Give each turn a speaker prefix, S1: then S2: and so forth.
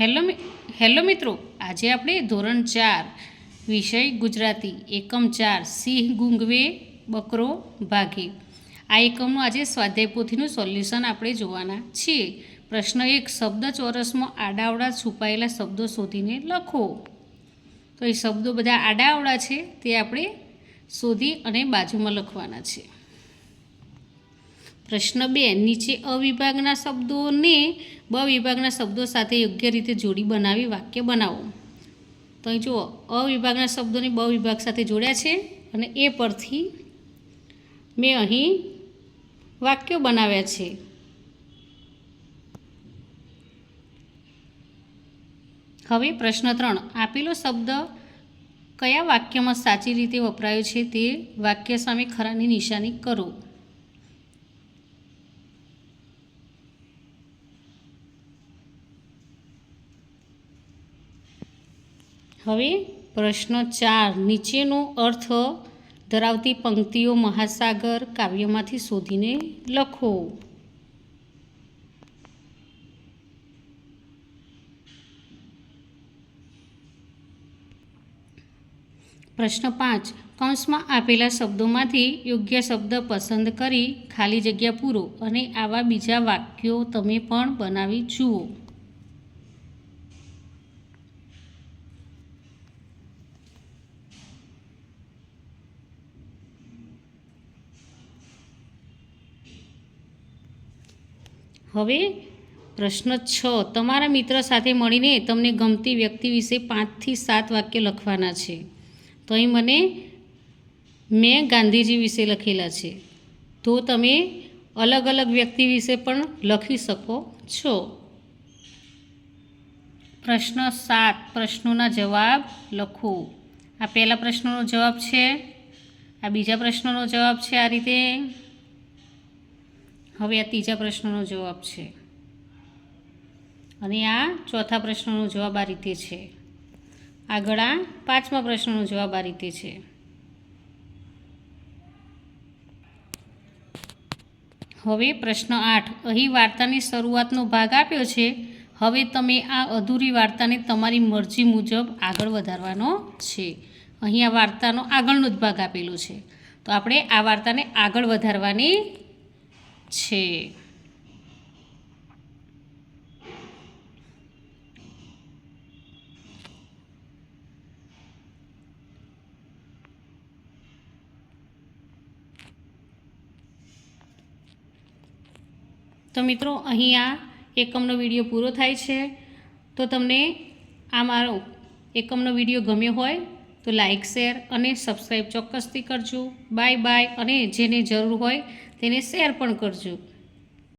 S1: Hello hello મિત્રો, આજે આપણે ધોરણ ચાર, વિષય ગુજરાતી, એકમ ચાર, સિંહ, ગુંગવે, બકરો, ભાગે. આ એકમનું આજે સ્વાધ્યાય પોથીનું સોલ્યુશન આપણે જોવાના છીએ. પ્રશ્ન એક, શબ્દ ચોરસમાં આડાવડા છુપાયેલા શબ્દો શોધીને લખો. તો એ શબ્દો બધા આડાવડા છે, તે આપણે શોધી અને બાજુમાં લખવાના છે. પ્રશ્ન બે, નીચે અવિભાગના શબ્દોને બ વિભાગના શબ્દો સાથે યોગ્ય રીતે જોડી બનાવી વાક્ય બનાવો. તો અહીં જુઓ, અવિભાગના શબ્દોને બ વિભાગ સાથે જોડ્યા છે અને એ પરથી મેં અહીં વાક્યો બનાવ્યા છે. હવે પ્રશ્ન ત્રણ, આપેલો શબ્દ કયા વાક્યમાં સાચી રીતે વપરાયો છે તે વાક્ય સામે ખરાની નિશાની કરો. હવે પ્રશ્ન ચાર, નીચેનો અર્થ ધરાવતી પંક્તિઓ મહાસાગર કાવ્યમાંથી શોધીને લખો. પ્રશ્ન પાંચ, કૌંસમાં આપેલા શબ્દોમાંથી યોગ્ય શબ્દ પસંદ કરી ખાલી જગ્યા પૂરો અને આવા બીજા વાક્યો તમે પણ બનાવી જુઓ. હવે પ્રશ્ન છ. તમારા મિત્ર સાથે મળીને તમને ગમતી વ્યક્તિ વિશે પાંચથી સાત વાક્ય લખવાના છે. તો અહીં મને મેં ગાંધીજી વિશે લખેલા છે. તો તમે અલગ અલગ વ્યક્તિ વિશે પણ લખી શકો છો. પ્રશ્ન સાત. પ્રશ્નોના જવાબ લખો. આ પહેલા પ્રશ્નનો જવાબ છે. આ બીજા પ્રશ્નનો જવાબ છે આ રીતે. હવે આ ત્રીજા પ્રશ્નનો જવાબ છે. અને આ ચોથા પ્રશ્નનો જવાબ આ રીતે છે. આગળ આ પાંચમા પ્રશ્નનો જવાબ આ રીતે છે. હવે પ્રશ્ન આઠ, અહીં વાર્તાની શરૂઆતનો ભાગ આપ્યો છે. હવે તમે આ અધૂરી વાર્તાને તમારી મરજી મુજબ આગળ વધારવાનો છે. અહીં આ વાર્તાનો આગળનો જ ભાગ આપેલો છે. તો આપણે આ વાર્તાને આગળ વધારવાની છે. તો મિત્રો, અહીં આ એકમનો વીડિયો પૂરો થાય છે. તો તમને આ મારો એકમનો વીડિયો ગમ્યો હોય, તો લાઇક શેર અને સબસ્ક્રાઈબ ચોક્કસથી કરજો. બાય બાય અને જેને જરૂર હોય તેને શેર પણ કરજો.